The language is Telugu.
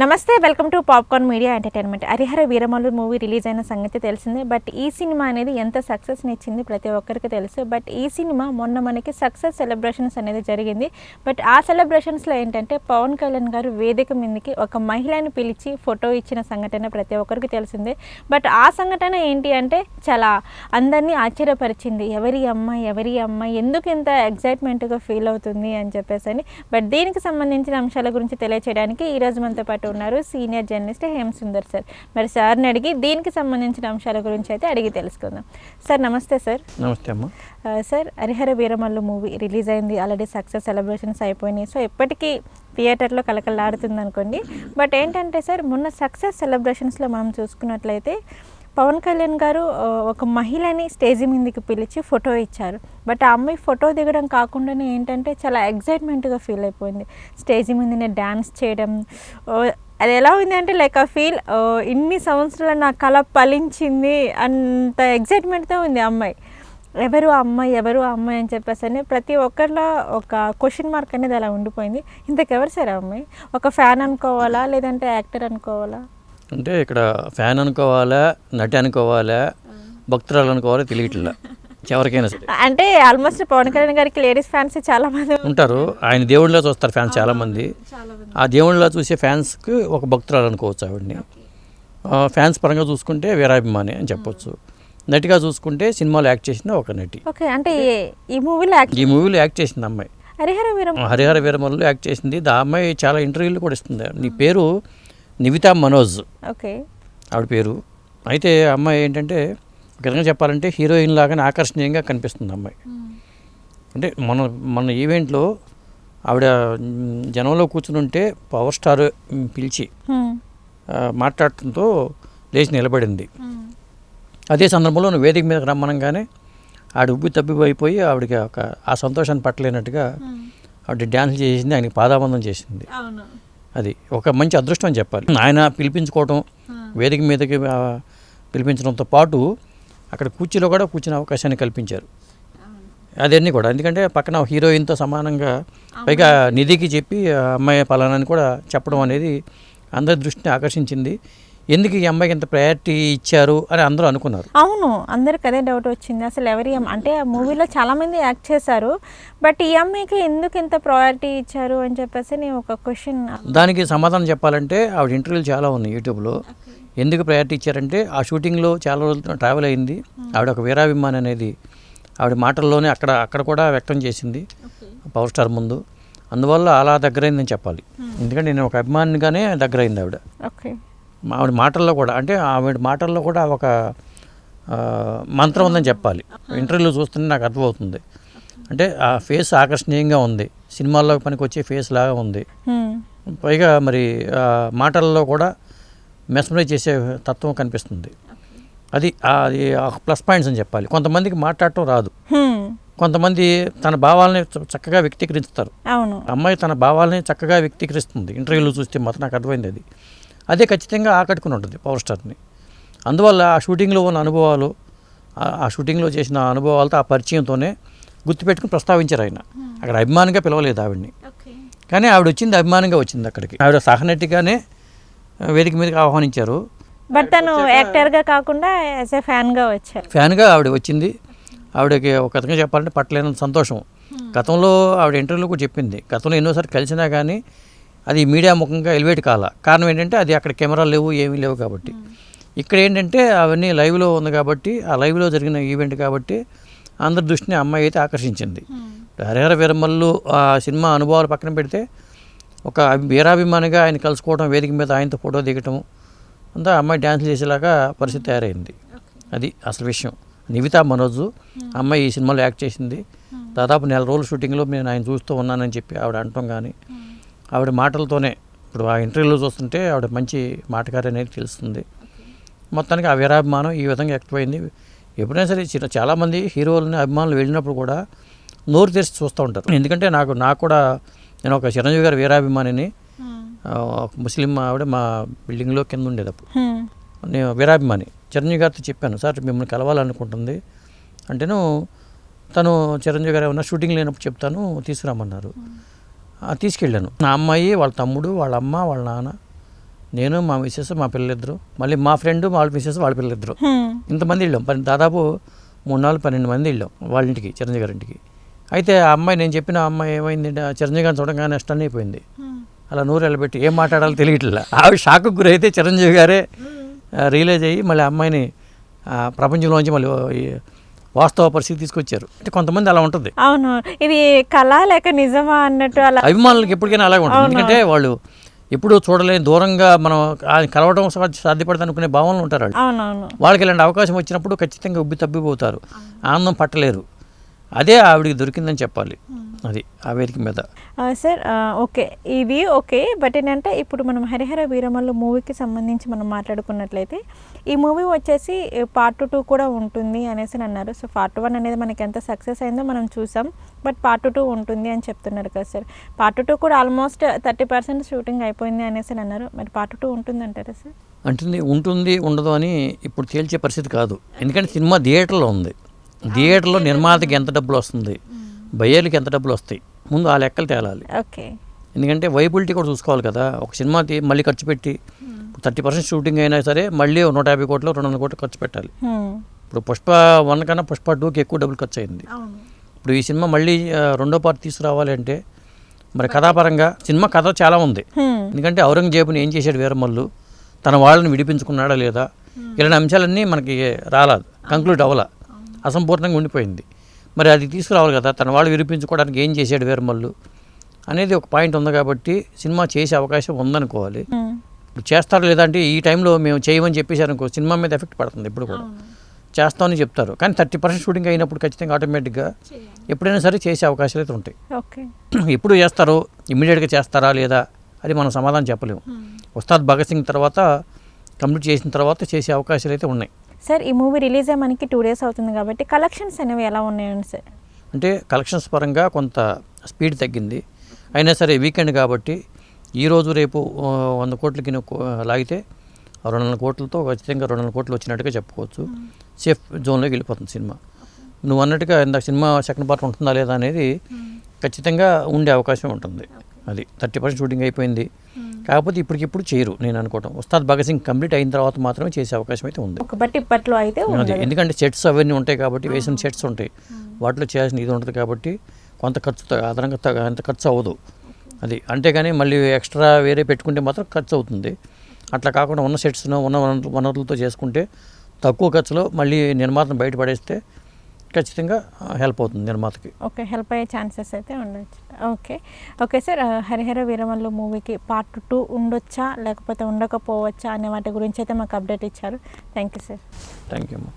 నమస్తే welcome to popcorn media entertainment. Harihara Veeramallu movie release అయిన సంగతి తెలిసిందే బట్ ఈ సినిమా అనేది ఎంత సక్సెస్ని ఇచ్చింది ప్రతి ఒక్కరికి తెలుసు. బట్ ఈ సినిమా మొన్న మనకి సక్సెస్ సెలబ్రేషన్స్ అనేది జరిగింది. బట్ ఆ సెలబ్రేషన్స్లో ఏంటంటే పవన్ కళ్యాణ్ గారు వేదిక మీదకి ఒక మహిళని పిలిచి ఫోటో ఇచ్చిన సంఘటన ప్రతి ఒక్కరికి తెలిసిందే. బట్ ఆ సంఘటన ఏంటి అంటే చాలా అందరినీ ఆశ్చర్యపరిచింది. ఎవరి అమ్మాయి ఎవరి అమ్మాయి ఎందుకు ఇంత ఎగ్జైట్మెంట్గా ఫీల్ అవుతుంది అని చెప్పేసి అని బట్ దీనికి సంబంధించిన అంశాల గురించి తెలియచేయడానికి ఈ రోజు మనతో పాటు ఉన్నారు. Senior journalist Hem Sundar sir. మరి సార్ని అడిగి దీనికి సంబంధించిన అంశాల గురించి అయితే అడిగి తెలుసుకుందాం. సార్ నమస్తే సార్. నమస్తే అమ్మ. Sir Harihara Veeramallu movie release అయింది. ఆల్రెడీ సక్సెస్ సెలబ్రేషన్స్ అయిపోయినాయి. సో ఎప్పటికీ థియేటర్లో కలకలాడుతుంది అనుకోండి. బట్ ఏంటంటే సార్ మొన్న సక్సెస్ సెలబ్రేషన్స్లో మనం చూసుకున్నట్లయితే పవన్ కళ్యాణ్ గారు ఒక మహిళని స్టేజ్ మీదకి పిలిచి ఫోటో ఇచ్చారు. బట్ ఆ అమ్మాయి ఫోటో దిగడం కాకుండానే ఏంటంటే చాలా ఎగ్జైట్మెంట్గా ఫీల్ అయిపోయింది. స్టేజ్ మీదనే డ్యాన్స్ చేయడం అది ఎలా ఉంది అంటే లైక్ ఆ ఫీల్ ఇన్ని సంవత్సరాలు నా కళ ఫలించింది అంత ఎగ్జైట్మెంట్తో ఉంది అమ్మాయి. ఎవరు ఆ అమ్మాయి ఎవరు ఆ అమ్మాయి అని చెప్పేసి అని ప్రతి ఒక్కరిలో ఒక క్వశ్చన్ మార్క్ అనేది అలా ఉండిపోయింది. ఇంతకెవరు సరే ఆ అమ్మాయి? ఒక ఫ్యాన్ అనుకోవాలా లేదంటే యాక్టర్ అనుకోవాలా? అంటే ఇక్కడ ఫ్యాన్ అనుకోవాలా నటి అనుకోవాలా భక్తురాలు అనుకోవాలా తెలియట్లా. ఎవరికైనా సరే. అంటే ఆల్మోస్ట్ పవన్ కళ్యాణ్ గారికి లేడీస్ ఫ్యాన్స్ చాలా మంది ఉంటారు. ఆయన దేవుళ్ళలో చూస్తారు ఫ్యాన్స్ చాలామంది ఆ దేవుళ్ళలో చూసే ఫ్యాన్స్కి ఒక భక్తురాలు అనుకోవచ్చు ఆవిడని. ఫ్యాన్స్ పరంగా చూసుకుంటే వీరాభిమాని అని చెప్పొచ్చు. నటిగా చూసుకుంటే సినిమాలో యాక్ట్ చేసిన ఒక నటి. ఓకే అంటే ఈ- మూవీలో యాక్ట్ ఈ మూవీలో యాక్ట్ చేసింది అమ్మాయి. హరిహర వీరం హరిహర వీరమల్లు యాక్ట్ చేసింది. ఆ అమ్మాయి చాలా ఇంటర్వ్యూలు కూడా ఇస్తుంది. నీ పేరు నివితా మనోజ్. ఓకే. ఆవిడ పేరు. అయితే అమ్మాయి ఏంటంటే ఒక విధంగా చెప్పాలంటే హీరోయిన్ లాగానే ఆకర్షణీయంగా కనిపిస్తుంది అమ్మాయి. అంటే మన మన ఈవెంట్లో ఆవిడ జనంలో కూర్చుని ఉంటే పవర్ స్టార్ పిలిచి మాట్లాడటంతో లేచి నిలబడింది. అదే సందర్భంలో నువ్వు వేదిక మీదకి రమ్మనంగానే ఆవిడ ఉబ్బి తబ్బి అయిపోయి ఆవిడకి ఒక ఆ సంతోషాన్ని పట్టలేనట్టుగా ఆవిడ డ్యాన్స్ చేసింది ఆయనకి పాదాబంధం చేసింది. అది ఒక మంచి అదృష్టం అని చెప్పాలి. ఆయన పిలిపించుకోవటం వేదిక మీదకి పిలిపించడంతో పాటు అక్కడ కూర్చీలో కూడా కూర్చునే అవకాశాన్ని కల్పించారు. అదన్నీ కూడా. ఎందుకంటే పక్కన హీరోయిన్తో సమానంగా పైగా నిధికి చెప్పి అమ్మాయి పలానని కూడా చెప్పడం అనేది అందరి దృష్టిని ఆకర్షించింది. ఎందుకు ఈ అమ్మాయికి ఇంత ప్రయారిటీ ఇచ్చారు అని అందరూ అనుకున్నారు. అవును అందరికి అదే డౌట్ వచ్చింది. అసలు ఎవరి అంటే ఆ మూవీలో చాలా మంది యాక్ట్ చేశారు. బట్ ఈ అమ్మాయికి ఎందుకు ఇంత ప్రయారిటీ ఇచ్చారు అని చెప్పేసి నేను ఒక క్వశ్చన్ దానికి సమాధానం చెప్పాలంటే ఆవిడ ఇంటర్వ్యూలు చాలా ఉన్నాయి యూట్యూబ్లో ఎందుకు ప్రయారిటీ ఇచ్చారంటే ఆ షూటింగ్లో చాలా రోజులు ట్రావెల్ అయింది. ఆవిడ ఒక వీరాభిమాని అనేది ఆవిడ మాటల్లోనే అక్కడ అక్కడ కూడా వ్యక్తం చేసింది. పవర్ స్టార్ ముందు. అందువల్ల అలా దగ్గరైందని చెప్పాలి. ఎందుకంటే నేను ఒక అభిమానిగానే దగ్గరైంది ఆవిడ. ఓకే. ఆవిడ మాటల్లో కూడా అంటే ఆవిడ మాటల్లో కూడా ఒక మంత్రం ఉందని చెప్పాలి. ఇంటర్వ్యూలో చూస్తుంటే నాకు అర్థమవుతుంది. అంటే ఆ ఫేస్ ఆకర్షణీయంగా ఉంది. సినిమాల్లో పనికి వచ్చే ఫేస్ లాగా ఉంది. పైగా మరి మాటల్లో కూడా మెస్మరైజ్ చేసే తత్వం కనిపిస్తుంది. అది ఆ- అది ప్లస్ పాయింట్స్ అని చెప్పాలి. కొంతమందికి మాట్లాడటం రాదు. కొంతమంది తన భావాలని చక్కగా వ్యక్తీకరిస్తారు. అమ్మాయి తన భావాలని చక్కగా వ్యక్తీకరిస్తుంది. ఇంటర్వ్యూలో చూస్తే మాత్రం నాకు అర్థమైంది అది. అదే ఖచ్చితంగా ఆకట్టుకుని ఉంటుంది పవర్ స్టార్ని. అందువల్ల ఆ షూటింగ్లో ఉన్న అనుభవాలు ఆ- షూటింగ్లో చేసిన అనుభవాలతో ఆ పరిచయంతోనే గుర్తుపెట్టుకుని ప్రస్తావించారు ఆయన. అక్కడ అభిమానిగా పిలవలేదు ఆవిడ్ని. కానీ ఆవిడ వచ్చింది అభిమానంగా వచ్చింది అక్కడికి. ఆవిడ సహనటిగానే వేదిక మీదకి ఆహ్వానించారు. బట్ తను యాక్టర్గా కాకుండా యాజ్ ఎ ఫ్యాన్గా వచ్చారు. ఫ్యాన్గా ఆవిడ వచ్చింది. ఆవిడకి ఒక విధంగా చెప్పాలంటే పట్టలేనంత సంతోషం. గతంలో ఆవిడ ఇంటర్వ్యూలో కూడా చెప్పింది. గతంలో ఎన్నోసార్లు కలిసినా కానీ అది మీడియా ముఖంగా ఎలివేట్ కాల. కారణం ఏంటంటే అది అక్కడ కెమెరాలు లేవు ఏమీ లేవు కాబట్టి. ఇక్కడ ఏంటంటే అవన్నీ లైవ్లో ఉంది కాబట్టి ఆ లైవ్లో జరిగిన ఈవెంట్ కాబట్టి అందరి దృష్టిని అమ్మాయి అయితే ఆకర్షించింది. హరిహర వీరమల్లు ఆ సినిమా అనుభవాలు పక్కన పెడితే ఒక వీరాభిమానిగా ఆయన కలుసుకోవడం వేదిక మీద ఆయనతో ఫోటో దిగటం అంతా అమ్మాయి డ్యాన్స్ చేసేలాగా పరిస్థితి తయారైంది. అది అసలు విషయం. నివితా మనోజు అమ్మాయి ఈ సినిమాలో యాక్ట్ చేసింది. దాదాపు నెల రోజుల షూటింగ్లో నేను ఆయన చూస్తూ ఉన్నానని చెప్పి ఆవిడ అనటం కానీ ఆవిడ మాటలతోనే ఇప్పుడు ఆ ఇంటర్వ్యూలో చూస్తుంటే ఆవిడ మంచి మాటగారి అనేది తెలుస్తుంది. మొత్తానికి ఆ వీరాభిమానం ఈ విధంగా ఎక్కువైంది ఎప్పుడైనా సరే చిన్న- చాలామంది హీరోలని అభిమానులు వెళ్ళినప్పుడు కూడా నోరు తెరిచి చూస్తూ ఉంటారు. ఎందుకంటే నాకు నాకు కూడా నేను ఒక చిరంజీవి గారి వీరాభిమానిని ఒక ముస్లిం ఆవిడ మా బిల్డింగ్లో కింద ఉండేది అప్పుడు. హ్మ్. నేను వీరాభిమాని. చిరంజీవి గారితో చెప్పాను సార్ మిమ్మల్ని కలవాలనుకుంటుంది. అంటేను తను చిరంజీవి గారు ఏమన్నా షూటింగ్ లేనప్పుడు చెప్తాను తీసుకురామన్నారు ఆ, తీసుకెళ్ళాను. నా అమ్మాయి వాళ్ళ తమ్ముడు వాళ్ళ అమ్మ వాళ్ళ నాన్న నేను మా మిస్సెస్ మా పిల్లలిద్దరు మళ్ళీ మా ఫ్రెండ్ వాళ్ళ మిస్సెస్ వాళ్ళ పిల్లలిద్దరు. ఇంతమంది వెళ్ళాం. పని దాదాపు మూడు నాలుగు పన్నెండు మంది వెళ్ళాం వాళ్ళ ఇంటికి చిరంజీవి గారి ఇంటికి. అయితే ఆ అమ్మాయి నేను చెప్పిన ఆ అమ్మాయి ఏమైంది? ఆ చిరంజీవి గారిని చూడగానే నెక్స్ట్ అయిపోయింది. అలా నూరు వెళ్ళబెట్టి ఏం మాట్లాడాలో తెలియట్లే. ఆవిడ షాకు గురైతే చిరంజీవి గారే రియలైజ్ అయ్యి మళ్ళీ ఆ అమ్మాయిని ఆ, ప్రపంచంలోంచి మళ్ళీ వాస్తవ పరిస్థితి తీసుకొచ్చారు. అంటే కొంతమంది అలా ఉంటుంది. అవును. ఇది కళ లేక నిజమా అన్నట్టు అలా అభిమానులకు ఎప్పటికైనా అలాగే ఉంటుంది. ఎందుకంటే వాళ్ళు ఎప్పుడూ చూడలేని దూరంగా మనం కలవడం సా- సాధ్యపడుతుంది అనుకునే భావనలు ఉంటారు వాళ్ళు. వాళ్ళకి ఇలాంటి అవకాశం వచ్చినప్పుడు ఖచ్చితంగా ఉబ్బి తబ్బిపోతారు. ఆనందం పట్టలేరు. అదే ఆవిడికి దొరికిందని చెప్పాలి. అది ఆ వేదిక మీద. Sir okay. ఇది ఓకే. బట్ ఏంటంటే ఇప్పుడు మనం హరిహర వీరమల్లు మూవీకి సంబంధించి మనం మాట్లాడుకున్నట్లయితే ఈ మూవీ వచ్చేసి పార్ట్ టూ కూడా ఉంటుంది అనేసి అని అన్నారు. సో పార్ట్ వన్ అనేది మనకి ఎంత సక్సెస్ అయిందో మనం చూసాం. బట్ పార్ట్ టూ ఉంటుంది అని చెప్తున్నారు కదా సార్. పార్ట్ టూ కూడా ఆల్మోస్ట్ థర్టీ పర్సెంట్ షూటింగ్ అయిపోయింది అనేసి అని అన్నారు. మరి పార్ట్ టూ ఉంటుంది అంటారా సార్? అంటుంది ఉంటుంది ఉండదు అని ఇప్పుడు తేల్చే పరిస్థితి కాదు. ఎందుకంటే సినిమా థియేటర్లో ఉంది. థియేటర్లో నిర్మాతకి ఎంత డబ్బులు వస్తుంది? బయ్యర్లకి ఎంత డబ్బులు వస్తాయి? ముందు ఆ లెక్కలు తేలాలి. ఓకే. ఎందుకంటే వైబిలిటీ కూడా చూసుకోవాలి కదా. ఒక సినిమా మళ్ళీ ఖర్చు పెట్టి థర్టీ పర్సెంట్ షూటింగ్ అయినా సరే మళ్ళీ నూట యాభై కోట్లు రెండు వందల కోట్లు ఖర్చు పెట్టాలి. ఇప్పుడు పుష్ప వన్ కన్నా పుష్ప టూకి ఎక్కువ డబ్బులు ఖర్చు అయింది. ఇప్పుడు ఈ సినిమా మళ్ళీ రెండో పార్ట్ తీసుకురావాలి అంటే మరి కథాపరంగా సినిమా కథ చాలా ఉంది. ఎందుకంటే ఔరంగజేబుని ఏం చేశాడు వీరమల్లు? తన వాళ్ళని విడిపించుకున్నాడా లేదా? ఇలాంటి అంశాలన్నీ మనకి రాలేదు. కంక్లూడ్ అవ్వాల. అసంపూర్ణంగా ఉండిపోయింది. మరి అది తీసుకురావాలి కదా తన వాళ్ళు విడిపించుకోవడానికి ఏం చేశాడు వీరమల్లు? అనేది ఒక పాయింట్ ఉంది కాబట్టి సినిమా చేసే అవకాశం ఉందనుకోవాలి. ఇప్పుడు చేస్తారా లేదా అంటే ఈ టైంలో మేము చేయమని చెప్పేసారు అనుకో సినిమా మీద ఎఫెక్ట్ పడుతుంది ఇప్పుడు కూడా. చేస్తామని చెప్తారు. కానీ థర్టీ పర్సెంట్ షూటింగ్ అయినప్పుడు ఖచ్చితంగా ఆటోమేటిక్గా ఎప్పుడైనా సరే చేసే అవకాశాలు అయితే ఉంటాయి. ఓకే. ఎప్పుడు చేస్తారో ఇమ్మీడియట్గా చేస్తారా లేదా అది మనం సమాధానం చెప్పలేము. ఉస్తాద్ భగత్ సింగ్ తర్వాత కంప్లీట్ చేసిన తర్వాత చేసే అవకాశాలు అయితే ఉన్నాయి. సార్ ఈ మూవీ రిలీజ్ అయ్యి మనకి టూ డేస్ అవుతుంది కాబట్టి కలెక్షన్స్ అనేవి ఎలా ఉన్నాయండి సార్? అంటే కలెక్షన్స్ పరంగా కొంత స్పీడ్ తగ్గింది. అయినా సరే వీకెండ్ కాబట్టి ఈరోజు రేపు వంద కోట్లకి లాగితే రెండు వందల కోట్లతో ఖచ్చితంగా రెండు వందల కోట్లు వచ్చినట్టుగా చెప్పుకోవచ్చు. సేఫ్ జోన్లోకి వెళ్ళిపోతుంది సినిమా. నువ్వు అన్నట్టుగా ఇందాక సినిమా సెకండ్ పార్ట్ ఉంటుందా లేదా అనేది ఖచ్చితంగా ఉండే అవకాశం ఉంటుంది. అది థర్టీ పర్సెంట్ షూటింగ్ అయిపోయింది. కాకపోతే ఇప్పటికిప్పుడు చేయరు. నేను అనుకోవటం. ఉస్తాద్ భగత్ సింగ్ కంప్లీట్ అయిన తర్వాత మాత్రమే చేసే అవకాశం అయితే ఉంది. బట్ ఇప్పట్లో అయితే ఎందుకంటే సెట్స్ అవన్నీ ఉంటాయి కాబట్టి వేసిన సెట్స్ ఉంటాయి. వాటిలో చేయాల్సిన ఇది ఉంటుంది కాబట్టి కొంత ఖర్చు అదనంగా అంత ఖర్చు అవ్వదు. అది అంతేగాని మళ్ళీ ఎక్స్ట్రా వేరే పెట్టుకుంటే మాత్రం ఖర్చు అవుతుంది. అట్లా కాకుండా ఉన్న సెట్స్ను ఉన్న వనరు- వనరులతో చేసుకుంటే తక్కువ ఖర్చులో మళ్ళీ నిర్మాతను బయటపడేస్తే ఖచ్చితంగా హెల్ప్ అవుతుంది నిర్మాతకి ఓకే హెల్ప్ అయ్యే ఛాన్సెస్ అయితే ఉండొచ్చు. Okay. Okay sir Harihara Veeramallu మూవీకి పార్ట్ టూ ఉండొచ్చా? లేకపోతే ఉండకపోవచ్చా? అనే వాటి గురించి అయితే మాకు అప్డేట్ ఇచ్చారు. Thank you sir thank you అమ్మా